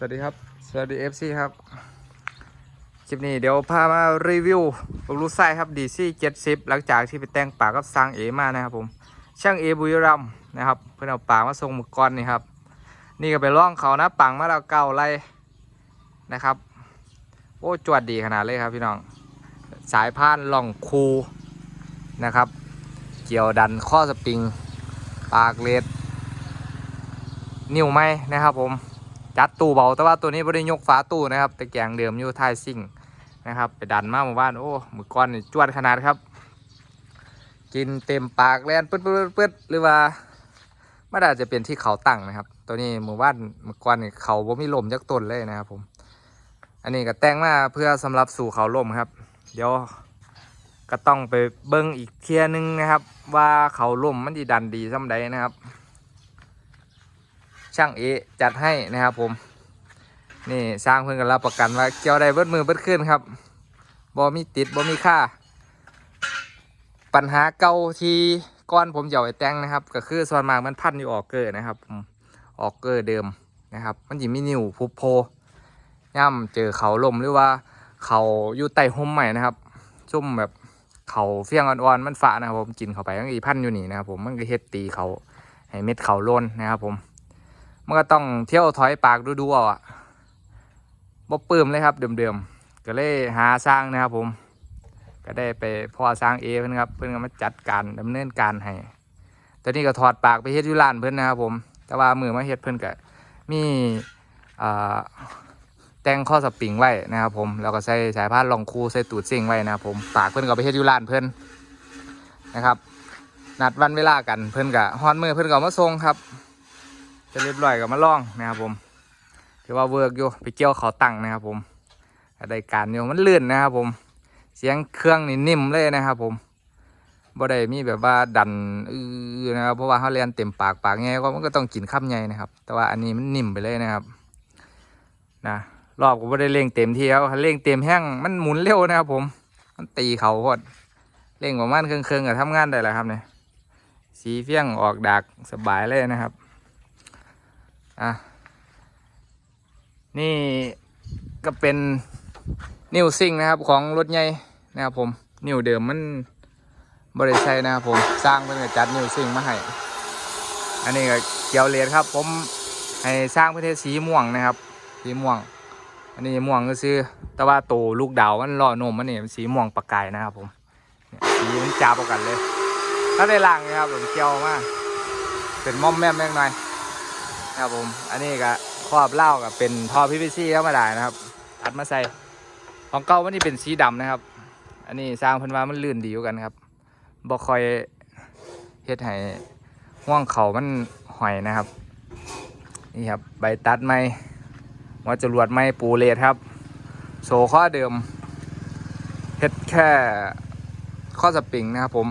สวัสดีครับ สวัสดี FC ครับ คลิปนี้เดี๋ยวพามารีวิวรถลูกไส้ครับ DC 70หลังจากที่ไปแต่งปากกับสร้างเอมานะครับผม ช่างเอบุรีรัมนะครับ เพื่อนเอาปากมาส่งมือก้อนนี่ครับ นี่ก็ไปล่องเขานะปังมาแล้วเก้าไรนะครับ โอ้จวดดีขนาดเลยครับพี่น้อง สายพานล่องคูนะครับ เกี่ยวดันข้อสปริง ปากเลดนิ้วไม้นะครับผม จัดตู้เบาแต่ว่าตัวนี้ไม่ได้ยกฝาตู้นะครับแต่แกงเดิมอยู่ท้ายซิ่งนะครับ ไปดันมาหมู่บ้านโอ้หมือก้อนนี่จวดขนาดครับ กินเต็มปากแลนปึ๊ดปึ๊ดปึ๊ดหรือว่าไม่ได้จะเป็นที่เขาตั้งนะครับ ตัวนี้หมู่บ้านหมือก้อนนี่เขาบ่มีลมจักต้นเลยนะครับผม อันนี้ก็แต่งมาเพื่อสำหรับสู่เขาลมครับ เดี๋ยวก็ต้องไปเบิ้งอีกเทียหนึงนะครับ ว่าเขาลมมันดีดันดีส่ำใดนะครับ ช่างเอจัดให้นะครับผม นี่สร้างเพื่อนกันรับประกันว่าเกี่ยวได้เบิดมือเบิดขึ้นครับบ่มีติดบ่มีค่า ปัญหาเก่าที่ก้อนผมเหยาไอแตงนะครับ ก็คือส่วนมากมันพันอยู่ออกเกอร์นะครับออกเกอร์เดิมนะครับ มันจะมีนิ้วพุบโพย่ำเจอเขาลมหรือว่าเขาอยู่ใต้ห่มใหม่นะครับชุ่มแบบเขาเฟี้ยงอ่อนๆมันฝานะครับผมกินเข้าไปมันก็อีพันอยู่นี่นะครับผมมันก็เฮ็ดตีเขาให้เม็ดเขาโลนนะครับผม มันก็ต้องเที่ยวถอยปากดูๆเอาอะบ่ปลื้มเลยครับเดิมๆก็เลยหาสร้างนะครับผม ก็ได้ไปพ่อสร้างเอเพิ่อนครับเพิ่อนก็มาจัดการดำเนินการให้ตอนนี้ก็ถอดปากไปเฮ็ดยู่ร้านเพิ่อนนะครับผม แต่ว่ามือมาเฮ็ดเพิ่อนก็มีอ่าแต่งข้อสปริงไว้นะครับผมแล้วก็ใส่สายพานรองคูใส่ตูดซิ่งไว้นะครับผมปากเพิ่อนก็ไปเฮ็ดยู่ร้านเพิ่อนนะครับ นัดวันเวลากันเพิ่อนก็ฮอนมือเพิ่อนก็มาส่งครับ จะเรียบร้อยกับมาล่องนะครับผมถือว่าเวิร์กอยู่ไปเกี่ยวเขาตั้งนะครับผมได้การอยู่มันลื่นนะครับผม เสียงเครื่องนี่นิ่มเลยนะครับผมบ่ได้มีแบบว่าดันอือนะครับเพราะว่าเขาเรียนเต็มปากปากไงก็มันก็ต้องกินข้ามไงนะครับ แต่ว่าอันนี้มันนิ่มไปเลยนะครับนะรอบก็บ่ได้เร่งเต็มที่แล้วเร่งเต็มแห้งมันหมุนเร็วนะครับ ผม มันตีเขาโคตรเร่งประมาณเครื่องๆกับทำงานได้แล้วครับเนี่ยสีเฟี้ยงออกดักสบายเลยนะครับ อะนี่ก็เป็นนิ้วซิ่งนะครับของรถใหญ่นะครับผมนิ้วเดิมมันบริใช้นะครับผมสร้างเพื่อจัดนิ้วซิ่งมาให้อันนี้ก็เกี่ยวเลดครับ ผมให้สร้างประเทศสีม่วงนะครับ สีม่วง อันนี้ม่วงก็ซื้อแต่ว่าตัวลูกดาวมันล่อนมมันนี่สีม่วงประกายนะครับผมสีมันจ้าประกันเลยถ้าได้ล่างนะครับผมเกี่ยวมากเป็นม่อมแม่มแม่งหน่อย ครับผม อันนี้ก็ครอบเหล้ากับเป็นท่อพีพีซีธรรมดานะครับอัดมาใส่ของเก่ามันนี่เป็นสีดำนะครับ อันนี้สร้างพิ่นว่ามันลื่นดีอยู่กันครับบ่คอยเฮ็ดให้ห่วงเขามันหอยนะครับ นี่ครับใบตัดไม้หัวจรวดไม้ปูเลดครับ โซข้อเดิมเฮ็ดแค่ข้อสปริงนะครับผม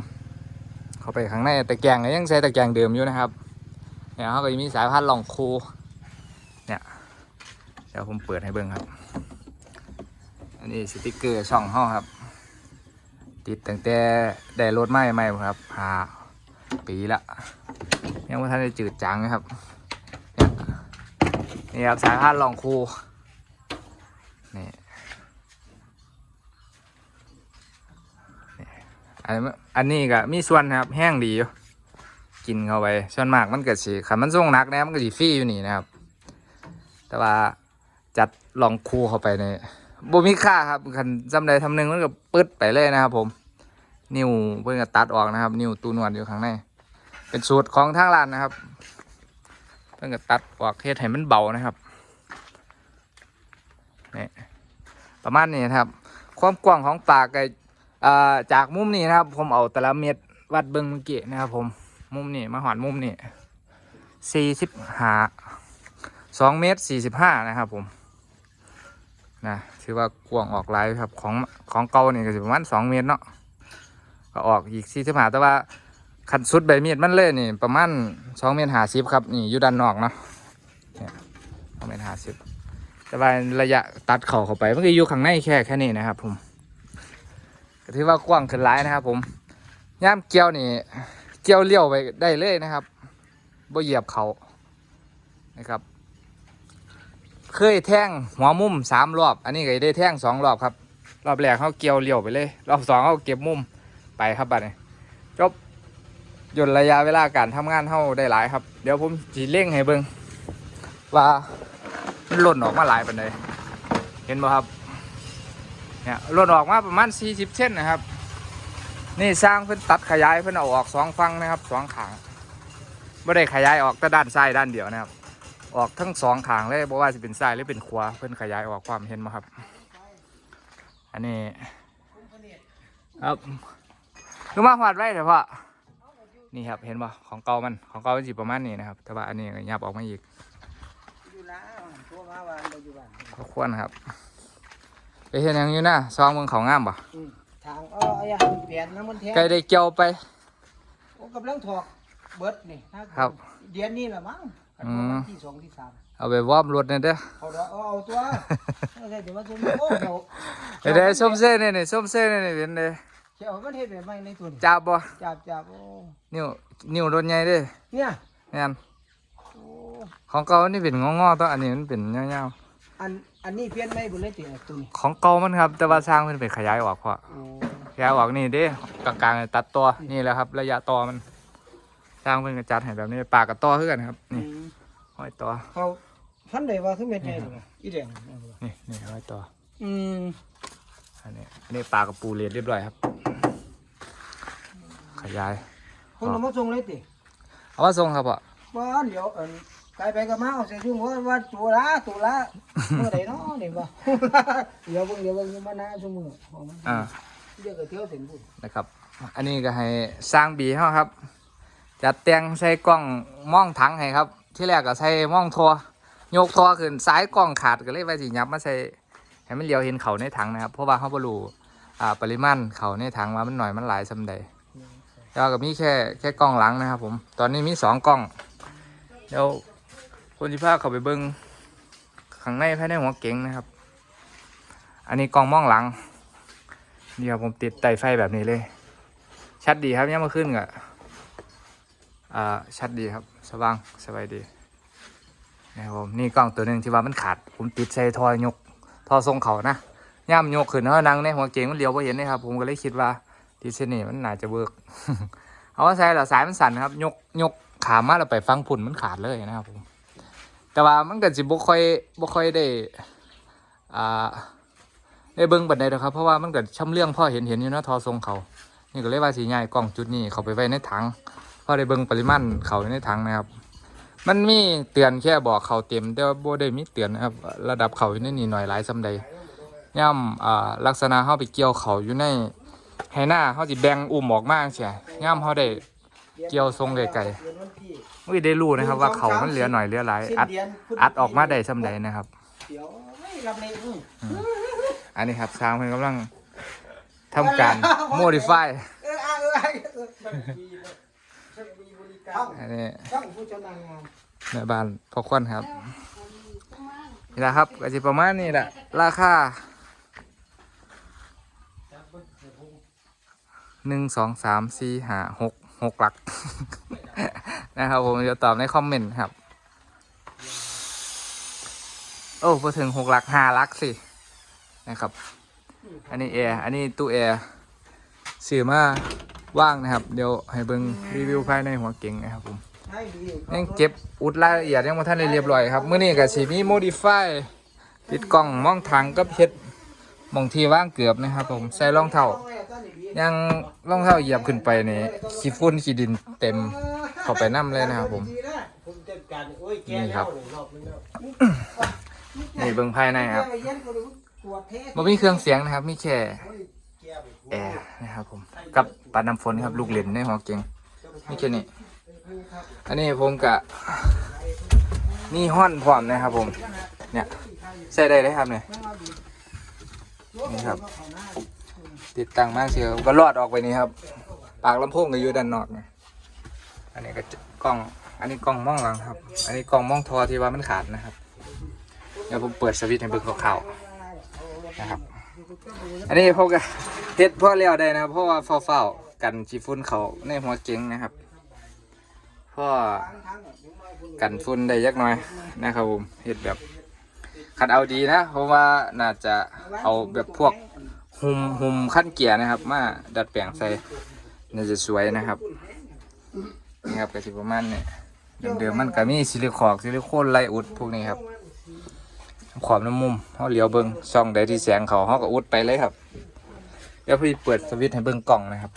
เข้าไปข้างในตะแกรงยังใช้ตะแกรงเดิมอยู่นะครับ เนี่ยเขาก็จะมีสายพันธุ์ลองคูเนี่ยเดี๋ยวผมเปิดให้เบิ่งครับ อันนี้สติกเกอร์ช่องห้องครับ ติดตั้งแต่ได้รถใหม่ใหม่ครับหาปีละยังว่าท่านได้จืดจังนะครับเนี่ยนี่ครับสายพันธุ์ลองคูนี่นี่อันนี้อันนี้ก็มีส่วนนะครับแห้งดีอยู่ กินเข้าไปส่วนมากมันเกิดสีขันมันส่งนักนะมันก็สีฟรีอยู่นี่นะครับ แต่ว่าจัดลองคูเข้าไปในบ่มีค่าครับขันจำใดทำหนึ่งมันก็ปึ๊ดไปเลยนะครับ ผม นิ้วเพิ่งจะตัดออกนะครับ นิ้วตูนวดอยู่ข้างในเป็นสูตรของทางร้านนะครับ เพิ่งจะตัดออกเทศให้มันเบานะครับนี่ประมาณนี้นะครับ ความกว้างของปากก็อ่าจากมุมนี้นะครับ ผมเอาแต่ละเม็ดวัดเบิ้งเมื่อกี้นะครับผม มุมนี่มาหอนมุมนี่สี่สิบห้าสองเมตรสี่สิบห้านะครับผมนะถือว่ากว้างออกลายครับของของเก่านี่ก็สิประมาณสองเมตรเนาะก็ออกอีกสี่สิบห้าแต่ว่าขันสุดใบมีดมันเลยนี่ประมาณสองเมตรห้าสิบครับนี่อยู่ด้านนอกเนาะสองเมตรห้าสิบแต่ว่าระยะตัดเข่าเข้าไปมันก็อยู่ข้างในแค่แค่นี้นะครับผมถือว่ากว้างขึ้นหลายนะครับผมย่ามเกี่ยวนี่ เกี่ยวเลี้ยวไปได้เลยนะครับบ่เหยียบเขานะครับ เคยแท่งหัวมุมสามรอบ อันนี้ก็ได้แท่งสองรอบครับ รอบแรกเขาเกี่ยวเลี้ยวไปเลย รอบสองเขาเก็บมุมไปครับบัดนี้จบย่นระยะเวลาการทำงานเขาได้หลายครับ เดี๋ยวผมจีเร่งให้เบิงว่ามันหล่นออกมาหลายปันใดเห็นบ่ครับเนี่ยหล่นออกมาประมาณ40เส้นนะครับ นี่สร้างเพิ่นตัดขยายเพิ่นเอาออกสองฝั่งนะครับสองขางไม่ได้ขยายออกแต่ด้านซ้ายด้านเดียวนะครับ ออกทั้งสองขางเลยบอกว่าจะเป็นซ้ายหรือเป็นขวาเพิ่นขยายออกความเห็นมาครับ อันนี้ครับคือมาหอดไว้เถอะพ่อนี่ครับเห็นป่ะของเก่ามันของเก่ามันสิประมาณนี้นะครับ แต่ว่าอันนี้ยับออกมาอีกอยู่แล้วตัวมาวานไปอยู่บ้านก็ควรครับ ไปเห็นยังอยู่นะซองเมืองเขางามป่ะ ทางอ้อไอ้ยเปลี่ยนน้ำมันแท้ใกล้ได้เกี่ยวไป โอ้กำลังถอกเบิดนี่ถ้าครับ เดือนนี้ละมั้งอืมวันที่สองที่สามเอาไปวอร์มรถเนี่ยเด้อเอาเด้อเอาเอาตัวเอาใส่เดี๋ยวมาซุ่มโอ้เดี๋ยวเดี๋ยวได้ส้มเส้นเนี่ยนี่ส้มเส้นเนี่ยนี่เป็นเลยเดี๋ยวมันเฮ็ดแบบใหม่ในตัวนี้จับบ่จับจับโอ้นิ้วนิ้วรถใหญ่เด้อเนี่ยแม่นโอ้ของเก่านี่เป็นงอๆตัวอันนี้มันเป็นยาวอัน อันนี้เปลี่ยนไม่บุเลยติตัวนี้ๆของเก่ามันครับ แต่ว่าสร้างมันเป็นขยายออกเพราะโอ้ขยายออกนี่เด้กลางๆตัดตัวนี่แหละครับ ระยะต่อมัน สร้างเป็นกระจัดให้แบบนี้ปากกับต่อคือกันครับ นี่อืมห้อยต่อเขาพันใดว่าคือเม็ดใหญ่ตัวนี้อีแดงนี่นี่ห้อยต่ออืมอันนี้อันนี้ปลากกับปูเรียดเรียบร้อยครับ ขยายเพิ่นเอามาส่งเลยติเอาว่าทรงครับพ่อว่าเดี๋ยว เอิ้นไปไปกับมาเอาใส่ถุงว่าว่าตัวละตัวละเมื่อใดเนาะนี่บ่ เดี๋ยวเบิ่งเดี๋ยวเบิ่งอยู่มาหน้าซุมื้อของมันอ่า เดี๋ยวก็เที่ยวเส้นพุ่นนะครับ อันนี้ก็ให้สร้างบีเขาครับ จัดแต่งใส่กล้องมองถังให้ครับ ที่แรกก็ใส่มองทัวยกทัวขึ้นซ้ายกล้องขาดก็เลยไปสิยับมาใส่ให้มันเลียวเห็นเขาในถังนะครับ เพราะว่าเขาบรูอ่าปริมาณเขาในถังว่ามันหน่อยมันหลายสำใดแล้วก็มีแค่แค่กล้องหลังนะครับ ผม ตอนนี้มีสองกล้องเดี๋ยว คนที่พาเขาไปเบิ้งข้างในภายในหัวเก๋งนะครับ อันนี้กล้องมองหลังเดี๋ยวผมติดไตไฟแบบนี้เลย ชัดดีครับยังมาขึ้นกะอ่าชัดดีครับ สว่างสบายดีนะครับผมนี่กล้องตัวหนึ่งที่ว่ามันขาด ผมติดใส่ทอยยกทอทรงเขานะย่ำยกขึ้นแล้วนั่งในหัวเก๋งมันเลี้ยวไปเห็นนะครับ ผมก็เลยคิดว่าติดเสน่ห์มันน่าจะเวิร์กเอาว่าใส่หรอสายมันสั่นครับ ยกยกขามาแล้วไปฟังผุนมันขาดเลยนะครับผม แต่ว่ามันก็สิบ่ค่อยบ่ค่อยได้อ่าได้เบิ่งบัดใดดอกครับ เพราะว่ามันก็ช่ำเรื่องพ่อเห็นเห็นอยู่เนาะทอทรงเขา นี่ก็เลยว่าสีใหญ่กล่องจุดนี้เขาไปไว้ในถังพราะได้เบิ่งปริมาณเขาในถังนะครับ มันมีเตือนแค่บอกเขาเต็ม แต่ว่าบ่ได้มีเตือนนะครับ ระดับเขาอยู่ในนี่หน่อยหลายซำใดย่ำอ่าลักษณะเฮาไปเกี่ยวเขาอยู่ในไหหน้าเฮาสิแบ่งอุ้มออกมาจังซี่ย่ำเฮาได้ เกี่ยวทรงไกลเดือนวันที่อุ้ยได้รู้นะครับ ว่าเขามันเหลือหน่อยเหลือหลายสิ้นอัดเดือนพฤศจิอัดออกมาได้ซำใดนะครับเดี๋ยวไม่รับเลยอื้ออันนี้ครับช้างเพิ่นกำลังทำการ modify เอออะเอออะเออมันมีมันมีบริการอันนี้ช่างผู้ชำนาญงานแม่บ้านพอควันครับนี่แหละครับก็จะประมาณนี้แหละ ราคาหนึ่งสองสามสี่ห้าหก หกหลัก นะครับผมจะตอบในคอมเมนต์ครับ โอ้พอถึงหกหลักห้าหลักสินะครับ อันนี้แอร์อันนี้ตู้แอร์สื่อมาว่างนะครับ เดี๋ยวให้เบิงรีวิวภายในหัวเก่งนะครับผมยังเก็บอุดรายละเอียดยังบ่ทันได้เรียบร้อยครับเมื้อนี้ก็สิมีโมดิฟายติดกล้องมองทางกับเฮ็ดมองทีว่างเกือบนะครับผมใส่รองเท้า ยังรองเท้าเหยียบขึ้นไปนี่ขี้ฝุ่นขี้ดินเต็มเข้าไปน้ำเลยนะครับผมผมจัดการโอ้ยแกนี่ครับแล้วหนึ่งรอบนึงแล้วนี่เบิ่งภายในครับแกไปเย็นก็ดูปวดแท้บ่มีเครื่องเสียงนะครับ มีแค่โอ้ยแกไปปวดแอร์นะครับผม กับปัดน้ำฝนครับ ลูกเล่นในหัวเก่งมีแค่นี้อันนี้ผมกะมีห้อนพร้อมนะครับผม เนี่ยใส่ได้เลยครับเนี่ยนี่ครับ ติดตั้งมากเชียวก็รอดออกไปนี่ครับ ปากลำโพงก็อยู่ด้านนอกนะอันนี้ก็กล้อง อันนี้กล้องมองหลังครับ อันนี้กล้องมองทอที่ว่ามันขาดนะครับ เดี๋ยวผมเปิดสวิตช์ให้เบิ่งคร่าวๆนะครับ อันนี้พวกเฮ็ดพ่อเลี้ยวได้นะครับเพราะว่าเฝ้าๆกันจีฝุ่นเขาในหัวเก๋งนะครับพ่อกันฝุ่นได้ยักหน่อยนะครับผมเฮ็ดแบบคันเอาดีนะเพราะว่าน่าจะเอาแบบพวก หุมหุมขั้นเกียร์นะครับ มาดัดแปลงใส่น่าจะสวยนะครับนี่ครับก็สิประมาณนี้เดิมๆมันก็มีซิลิคอกซิลิโคนไลอุดพวกนี้ครับขอบน้ำมุมเขาเหลียวเบิ้งช่องใดที่แสงเขาเขาก็อุดไปเลยครับเดี๋ยวพี่เปิดสวิตช์ให้เบิ้งกล่องนะครับ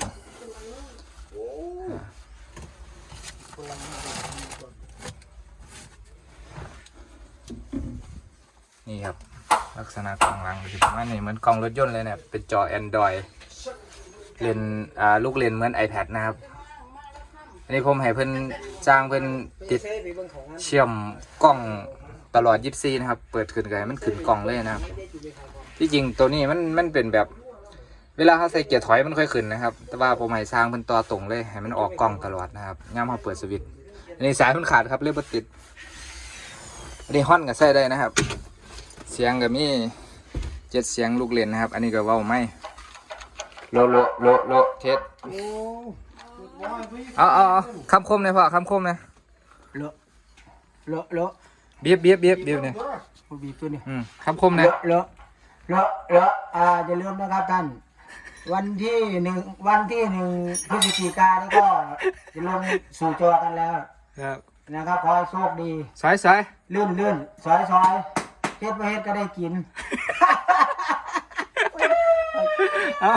นี่ครับ ลักษณะกล่องหลังก็จะประมาณนี้เหมือนกล่องรถยนต์เลยเนี่ยเป็นจอ Android เลนอ่าลูกเลนเหมือน iPad นะครับ อันนี้ผมให้เพิ่นจ้างเพิ่นติดเชื่อมกล้องตลอด 24 นะครับ เปิดขึ้นก็ให้มันขึ้นกล้องเลยนะครับ ที่จริงตัวนี้มันมันเป็นแบบเวลาเขาใส่เกียร์ถอยมันค่อยขึ้นนะครับ แต่ว่าผมให้สร้างเป็นตัวตรงเลยให้มันออกกล้องตลอดนะครับย่ามเขาเปิดสวิตช์อันนี้สายมันขาดครับเรียบติดอันนี้ฮอนก็ใส่ได้นะครับ เสียงก็มีเจ็ดเสียงลูกเล่นนะครับ อันนี้ก็เว้าไม่โลโลโลโลเทสโอ้บอยพี่เอาเอาเอาคำคมเลยพ่อคำคมเลยเลอะเลอะเลอะเบียบเบียบเบียบเบียบเนี่ยผู้บีบตัวนี้อืมคำคมเลเนี่ยอะเลอะเลอะเลอะอ่าอย่าลืมนะครับท่าน วันที่หนึ่งวันที่หนึ่งพฤศจิกายนนี่ก็จะลงสู่จอกันแล้ว ครับนะครับขอให้โชคดีสายสายลื่นลื่นซอยซอย เฮ็ดไปเฮ็ดก็ได้กินเอา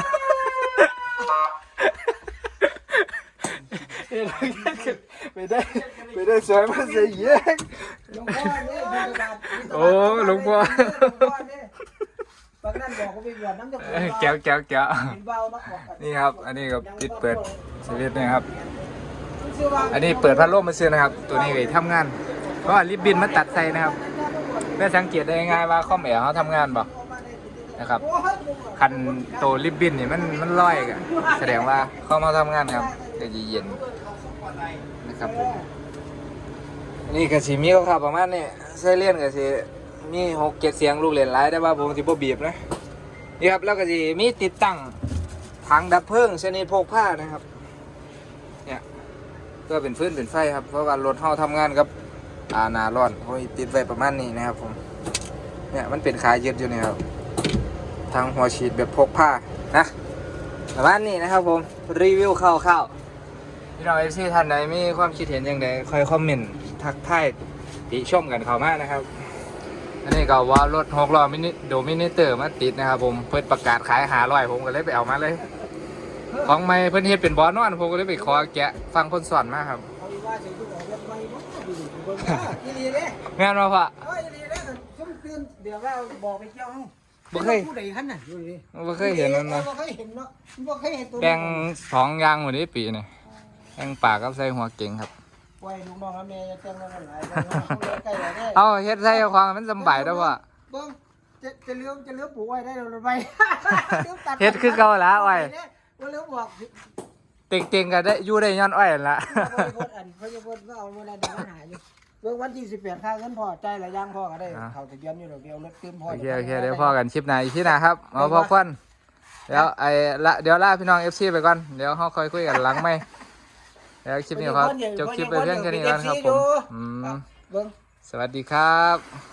ไปได้ไปได้สวยมาเสียเยอะหลวงพ่อเนี่ยบิณฑบาตบิณฑบาตโอ้หลวงพ่อเนี่ยปากนั่นบอกเขาไปบวชน้ำจะเอ้ยแก้วแก้วแก้วนเบาเนาะบอกกันนี่ครับ อันนี้ก็ปิดเปิดสวิตช์นะครับ อันนี้เปิดพัดลมมาซื้อนะครับ ตัวนี้ก็ทำงานเพราะว่าลิบบินมาตัดใส่นะครับ เพื่สังเกตได้ง่ายว่าข้อมแอร์เขาทำงานบ่นะครับ คันโตลิบบินนี่มันมันลอยกันแสดงว่าเขามาทำงานครับก็จะเย็นนะครับผมนี่ก็สีมีก็ครับประมาณนี้ใช้เลียนก็สิมีหกเจ็ดเสียงลูกเล่นหลายได้ว่าผมสิบ่บีบนะนี่ครับแล้วก็สิมีติดตั้งถังดับเพลิงชนิดพกผ้านะครับ เนี่ยเพื่อเป็นฟื้นเป็นไฟครับ เพราะว่ารถเฮาทำงานกับ อานาร้อนโอ้ยติดไว้ประมาณนี้นะครับผม เนี่ยมันเป็นขายึดอยู่เนี่ยครับ ทางหัวฉีดแบบพกผ้านะประมาณนี้นะครับผมรีวิวคร่าวๆพี่น้องเอฟซีท่านใดมีความคิดเห็นอย่างไรคอยคอมเมนต์ทักทายติชมกันเข้ามานะครับอันนี้ก็ว่ารถหกล้อมินิโดมินิเตอร์มาติดนะครับผมเพิ่นประกาศขายหาร้อยผมก็เลยไปเอามาเลย ของไม่เพิ่นเฮ็ดเป็นบอลนอนผมก็เลยไปขอแกะฟังคนสอนมาครับ เขาอีว่าสิทุกออกรถไม่บ่ดีดีเบิ่งว่าอีหลีเด้แม่นบ่พ่อเอ้ยอีหลีเด้ซุ่มตื่นเดี๋ยวว่าบอกไปเจ้าเฮาบ่เคยผู้ใดคันน่ะดูดิบ่เคยเห็นนั่นนะบ่เคยเห็นเนาะบ่เคยเห็นตัวแบ่งสองอย่างหมดนี้ปีนี่แบ่งปากกับใส่หัวเก่งครับไว้ลูกน้องกับแม่จะแต่งงานหลายคนเนาะเขาเลยใกล้แล้วเด้เอาเฮ็ดใส่ความมันสำบายเด้อพ่อเบิ้งจะจะเลี้ยวจะเลี้ยวปลูกไว้ได้เราไปเฮ็ดคือเก่าละอ้อยว่าเลี้ยวบอก เต็งๆก็ได้อยู่ได้ย้อนอ้อยนั่นละพยพจน์อันพยพจน์ก็เอาเวลาเดี๋ยวมันหายอยู่เบิ้งวันที่สิบแปดค่าเงินพอใจหลายอย่างพอก็ได้เขาทะเบียนอยู่ดอกเดียวรถเต็มพอโอเคโอเคเดี๋ยวพอกันคลิปหน้าอีกที่หน้าครับเอาพอควันเดี๋ยวไอ้ละเดี๋ยวลาพี่น้อง FC ไปก่อนเดี๋ยวเฮาค่อยคุยกันหลังไม่เดี๋ยวคลิปนี้ครับจบคลิปไปเพียงแค่นี้ก่อนครับผมอืมเบิ้ง สวัสดีครับ